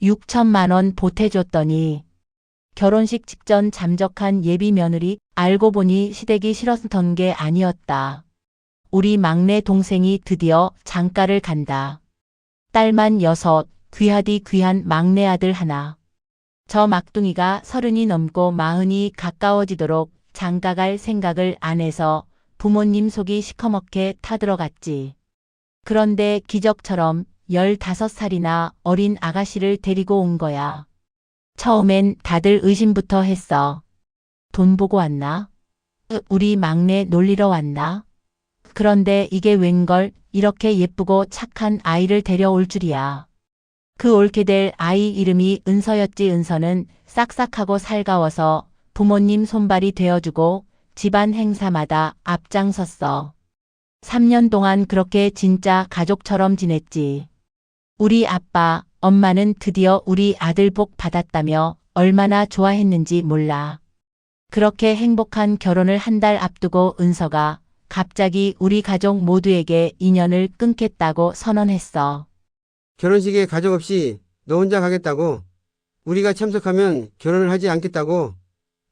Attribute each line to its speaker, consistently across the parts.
Speaker 1: 6천만 원 보태줬더니 결혼식 직전 잠적한 예비 며느리 알고 보니 시댁이 싫었던 게 아니었다. 우리 막내 동생이 드디어 장가를 간다. 딸만 여섯, 귀하디 귀한 막내 아들 하나. 저 막둥이가 서른이 넘고 마흔이 가까워지도록 장가갈 생각을 안 해서 부모님 속이 시커멓게 타들어갔지. 그런데 기적처럼 15살이나 어린 아가씨를 데리고 온 거야. 처음엔 다들 의심부터 했어. 돈 보고 왔나? 으, 우리 막내 놀리러 왔나? 그런데 이게 웬걸 이렇게 예쁘고 착한 아이를 데려올 줄이야. 그 옳게 될 아이 이름이 은서였지 은서는 싹싹하고 살가워서 부모님 손발이 되어주고 집안 행사마다 앞장섰어. 3년 동안 그렇게 진짜 가족처럼 지냈지. 우리 아빠, 엄마는 드디어 우리 아들 복 받았다며 얼마나 좋아했는지 몰라. 그렇게 행복한 결혼을 한 달 앞두고 은서가 갑자기 우리 가족 모두에게 인연을 끊겠다고 선언했어.
Speaker 2: 결혼식에 가족 없이 너 혼자 가겠다고? 우리가 참석하면 결혼을 하지 않겠다고?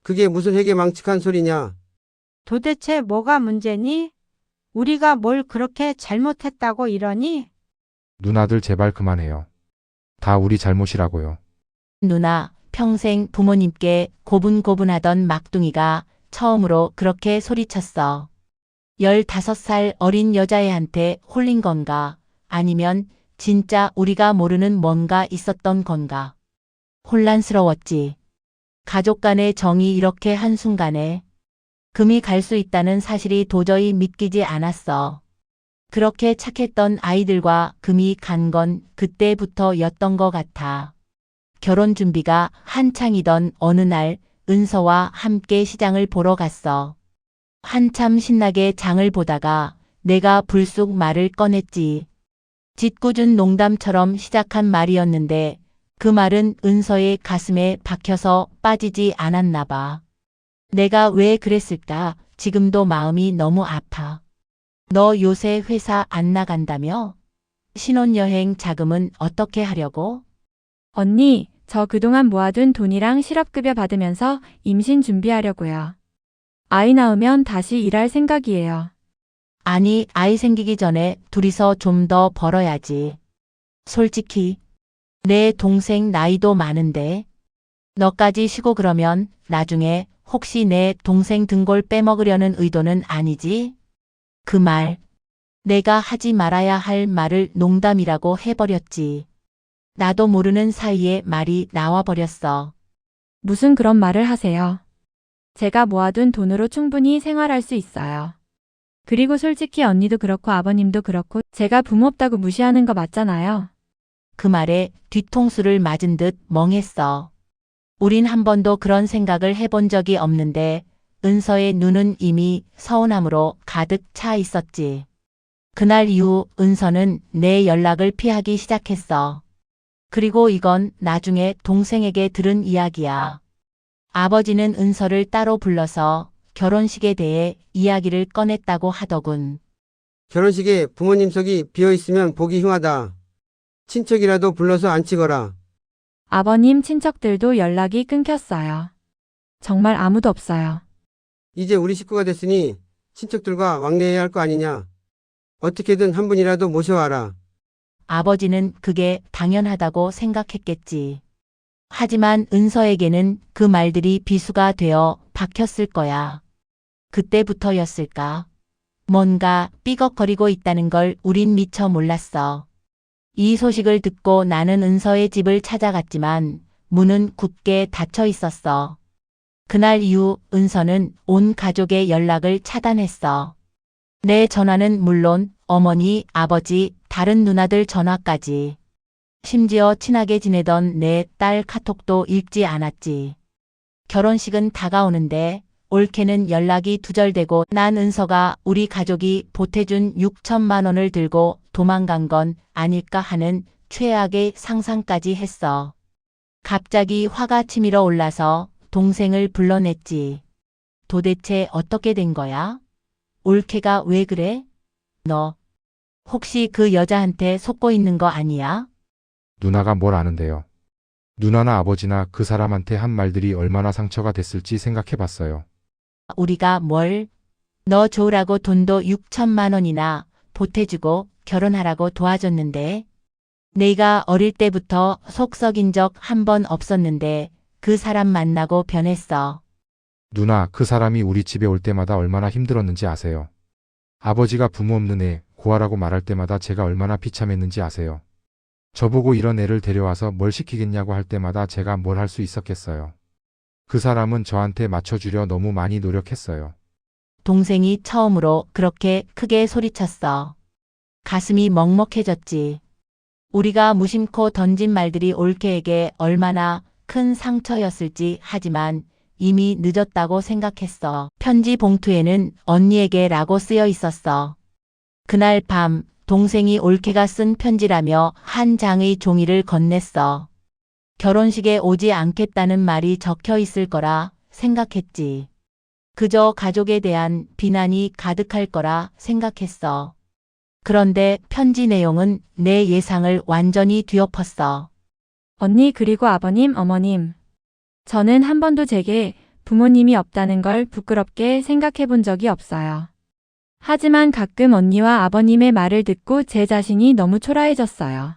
Speaker 2: 그게 무슨 회계망측한 소리냐?
Speaker 3: 도대체 뭐가 문제니? 우리가 뭘 그렇게 잘못했다고 이러니?
Speaker 4: 누나들 제발 그만해요. 다 우리 잘못이라고요.
Speaker 1: 누나, 평생 부모님께 고분고분하던 막둥이가 처음으로 그렇게 소리쳤어. 15살 어린 여자애한테 홀린 건가? 아니면 진짜 우리가 모르는 뭔가 있었던 건가? 혼란스러웠지. 가족 간의 정이 이렇게 한순간에 금이 갈 수 있다는 사실이 도저히 믿기지 않았어. 그렇게 착했던 아이들과 금이 간 건 그때부터였던 것 같아. 결혼 준비가 한창이던 어느 날 은서와 함께 시장을 보러 갔어. 한참 신나게 장을 보다가 내가 불쑥 말을 꺼냈지. 짓궂은 농담처럼 시작한 말이었는데 그 말은 은서의 가슴에 박혀서 빠지지 않았나 봐. 내가 왜 그랬을까? 지금도 마음이 너무 아파. 너 요새 회사 안 나간다며? 신혼여행 자금은 어떻게 하려고?
Speaker 5: 언니, 저 그동안 모아둔 돈이랑 실업급여 받으면서 임신 준비하려고요. 아이 낳으면 다시 일할 생각이에요.
Speaker 1: 아니, 아이 생기기 전에 둘이서 좀 더 벌어야지. 솔직히, 내 동생 나이도 많은데, 너까지 쉬고 그러면 나중에 혹시 내 동생 등골 빼먹으려는 의도는 아니지? 그 말, 내가 하지 말아야 할 말을 농담이라고 해버렸지. 나도 모르는 사이에 말이 나와버렸어.
Speaker 5: 무슨 그런 말을 하세요? 제가 모아둔 돈으로 충분히 생활할 수 있어요. 그리고 솔직히 언니도 그렇고 아버님도 그렇고 제가 부모 없다고 무시하는 거 맞잖아요.
Speaker 1: 그 말에 뒤통수를 맞은 듯 멍했어. 우린 한 번도 그런 생각을 해본 적이 없는데 은서의 눈은 이미 서운함으로 가득 차 있었지. 그날 이후 은서는 내 연락을 피하기 시작했어. 그리고 이건 나중에 동생에게 들은 이야기야. 아버지는 은서를 따로 불러서 결혼식에 대해 이야기를 꺼냈다고 하더군.
Speaker 2: 결혼식에 부모님 속이 비어 있으면 보기 흉하다. 친척이라도 불러서 앉히거라.
Speaker 5: 아버님 친척들도 연락이 끊겼어요. 정말 아무도 없어요.
Speaker 2: 이제 우리 식구가 됐으니 친척들과 왕래해야 할 거 아니냐. 어떻게든 한 분이라도 모셔와라.
Speaker 1: 아버지는 그게 당연하다고 생각했겠지. 하지만 은서에게는 그 말들이 비수가 되어 박혔을 거야. 그때부터였을까? 뭔가 삐걱거리고 있다는 걸 우린 미처 몰랐어. 이 소식을 듣고 나는 은서의 집을 찾아갔지만 문은 굳게 닫혀 있었어. 그날 이후 은서는 온 가족의 연락을 차단했어. 내 전화는 물론 어머니, 아버지, 다른 누나들 전화까지. 심지어 친하게 지내던 내 딸 카톡도 읽지 않았지. 결혼식은 다가오는데 올케는 연락이 두절되고 난 은서가 우리 가족이 보태준 6천만 원을 들고 도망간 건 아닐까 하는 최악의 상상까지 했어. 갑자기 화가 치밀어 올라서 동생을 불러냈지. 도대체 어떻게 된 거야? 올케가 왜 그래? 너 혹시 그 여자한테 속고 있는 거 아니야?
Speaker 4: 누나가 뭘 아는데요. 누나나 아버지나 그 사람한테 한 말들이 얼마나 상처가 됐을지 생각해 봤어요.
Speaker 1: 우리가 뭘? 너 좋으라고 돈도 6천만 원이나 보태주고 결혼하라고 도와줬는데. 내가 어릴 때부터 속 썩인 적 한 번 없었는데 그 사람 만나고 변했어.
Speaker 4: 누나, 그 사람이 우리 집에 올 때마다 얼마나 힘들었는지 아세요? 아버지가 부모 없는 애, 고아라고 말할 때마다 제가 얼마나 비참했는지 아세요? 저보고 이런 애를 데려와서 뭘 시키겠냐고 할 때마다 제가 뭘 할 수 있었겠어요. 그 사람은 저한테 맞춰주려 너무 많이 노력했어요.
Speaker 1: 동생이 처음으로 그렇게 크게 소리쳤어. 가슴이 먹먹해졌지. 우리가 무심코 던진 말들이 올케에게 얼마나 큰 상처였을지 하지만 이미 늦었다고 생각했어. 편지 봉투에는 언니에게 라고 쓰여 있었어. 그날 밤 동생이 올케가 쓴 편지라며 한 장의 종이를 건넸어. 결혼식에 오지 않겠다는 말이 적혀 있을 거라 생각했지. 그저 가족에 대한 비난이 가득할 거라 생각했어. 그런데 편지 내용은 내 예상을 완전히 뒤엎었어.
Speaker 5: 언니 그리고 아버님, 어머님. 저는 한 번도 제게 부모님이 없다는 걸 부끄럽게 생각해 본 적이 없어요. 하지만 가끔 언니와 아버님의 말을 듣고 제 자신이 너무 초라해졌어요.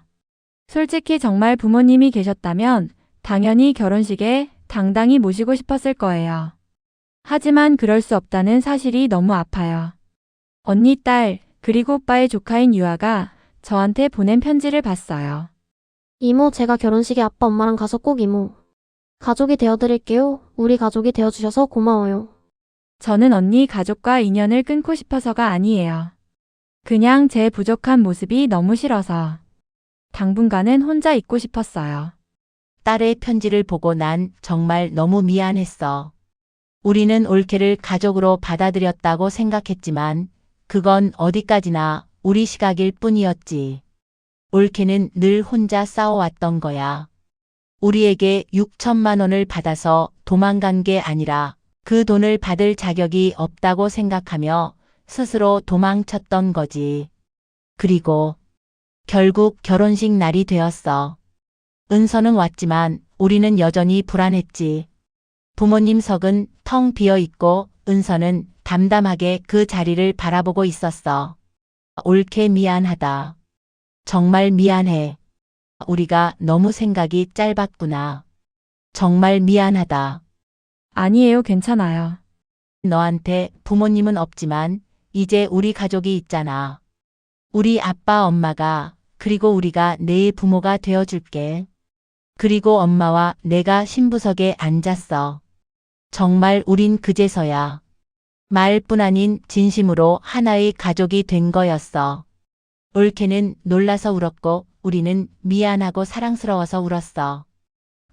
Speaker 5: 솔직히 정말 부모님이 계셨다면 당연히 결혼식에 당당히 모시고 싶었을 거예요. 하지만 그럴 수 없다는 사실이 너무 아파요. 언니 딸, 그리고 오빠의 조카인 유아가 저한테 보낸 편지를 봤어요.
Speaker 6: 이모, 제가 결혼식에 아빠 엄마랑 가서 꼭 이모. 가족이 되어드릴게요. 우리 가족이 되어주셔서 고마워요.
Speaker 5: 저는 언니 가족과 인연을 끊고 싶어서가 아니에요. 그냥 제 부족한 모습이 너무 싫어서. 당분간은 혼자 있고 싶었어요.
Speaker 1: 딸의 편지를 보고 난 정말 너무 미안했어. 우리는 올케를 가족으로 받아들였다고 생각했지만 그건 어디까지나 우리 시각일 뿐이었지. 올케는 늘 혼자 싸워왔던 거야. 우리에게 6천만 원을 받아서 도망간 게 아니라 그 돈을 받을 자격이 없다고 생각하며 스스로 도망쳤던 거지. 그리고 결국 결혼식 날이 되었어. 은서는 왔지만 우리는 여전히 불안했지. 부모님 석은 텅 비어 있고 은서는 담담하게 그 자리를 바라보고 있었어. 옳게 미안하다. 정말 미안해. 우리가 너무 생각이 짧았구나. 정말 미안하다.
Speaker 5: 아니에요, 괜찮아요.
Speaker 1: 너한테 부모님은 없지만 이제 우리 가족이 있잖아. 우리 아빠 엄마가 그리고 우리가 내 부모가 되어줄게. 그리고 엄마와 내가 신부석에 앉았어. 정말 우린 그제서야 말뿐 아닌 진심으로 하나의 가족이 된 거였어. 올케는 놀라서 울었고 우리는 미안하고 사랑스러워서 울었어.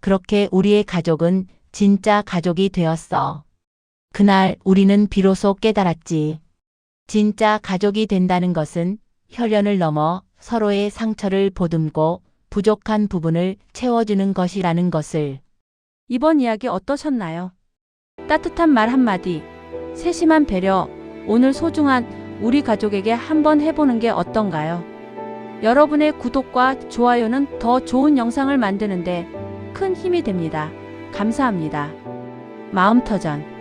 Speaker 1: 그렇게 우리의 가족은 진짜 가족이 되었어. 그날 우리는 비로소 깨달았지. 진짜 가족이 된다는 것은 혈연을 넘어 서로의 상처를 보듬고 부족한 부분을 채워주는 것이라는 것을.
Speaker 7: 이번 이야기 어떠셨나요? 따뜻한 말 한마디, 세심한 배려, 오늘 소중한 우리 가족에게 한번 해보는 게 어떤가요? 여러분의 구독과 좋아요는 더 좋은 영상을 만드는데 큰 힘이 됩니다. 감사합니다. 마음터전